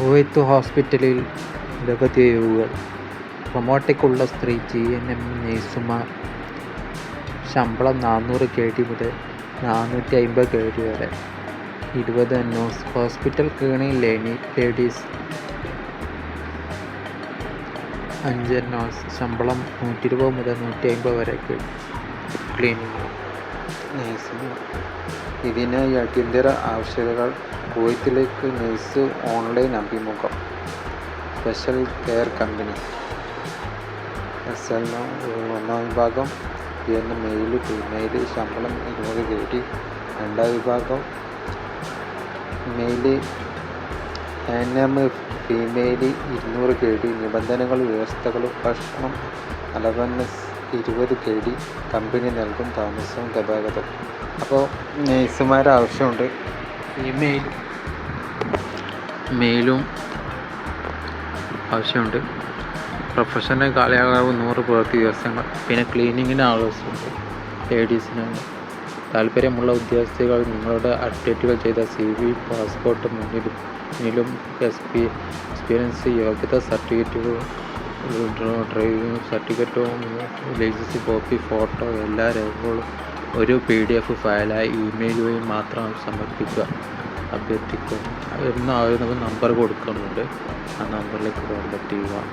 Kuwait ഹോസ്പിറ്റലിൽ നിരവധി ഒഴിവുകൾ റൊബോട്ടിക്കുള്ള സ്ത്രീ ജി എൻ എം നേഴ്സുമാർ. ശമ്പളം നാനൂറ് കെ ഡി മുതൽ നാനൂറ്റി അമ്പത് കെ ഡി വരെ. ഇരുപത് നോസ് ഹോസ്പിറ്റൽ ക്ലീനിങ് ലേണി ലേഡീസ്. അഞ്ച് നോസ് ശമ്പളം നൂറ്റി ഇരുപത് മുതൽ നൂറ്റി അമ്പത് വരെ ക്ലീനിങ് നേഴ്സുമാർ ഇതിനായി അടിയന്തര ആവശ്യകതകൾ കുവൈത്തിലേക്ക് നേഴ്സ് ഓൺലൈൻ അഭിമുഖം. Special care company S L ഒന്നാം വിഭാഗം എന്ന മെയിൽ ഫീമെയിൽ ശമ്പളം ഇരുപത് കെ രണ്ടാം വിഭാഗം മെയിൽ എൻ എം ഫീമെയിൽ ഇരുന്നൂറ് കെ നിബന്ധനകളും വ്യവസ്ഥകളും ഭക്ഷണം അലവൻസ് ഇരുപത് കെ ഡി കമ്പനി നൽകും താമസവും ഗതാഗതം. അപ്പോൾ നേഴ്സുമാരെ ആവശ്യമുണ്ട്. ഇമെയിൽ മെയിലും ആവശ്യമുണ്ട്. പ്രൊഫഷണൽ കാലയളവ് നൂറ് പ്രവൃത്തി ദിവസങ്ങൾ പിന്നെ ക്ലീനിങ്ങിന് ആവശ്യമുണ്ട്. ലേഡീസിനാണ് താല്പര്യമുള്ള ഉദ്യോഗസ്ഥകൾ നിങ്ങളുടെ അപ്ഡേറ്റുകൾ ചെയ്ത സി വി പാസ്പോർട്ട് മുന്നിലും മുന്നിലും എക്സ്പീ എക്സ്പീരിയൻസ് യോഗ്യത സർട്ടിഫിക്കറ്റുകളും ഡ്രൈവിംഗ് സർട്ടിഫിക്കറ്റും ലൈസൻസ് കോപ്പി ഫോട്ടോ എല്ലാ രേഖകളും ഒരു പി ഡി എഫ് ഫയലായി ഇമെയിൽ വഴി മാത്രം സമർപ്പിക്കുക അഭ്യർത്ഥിക്കുക. എന്നാൽ നമുക്ക് നമ്പർ കൊടുക്കുന്നുണ്ട്. ആ നമ്പറിലേക്ക് കോൺടാക്ട് ചെയ്യുക.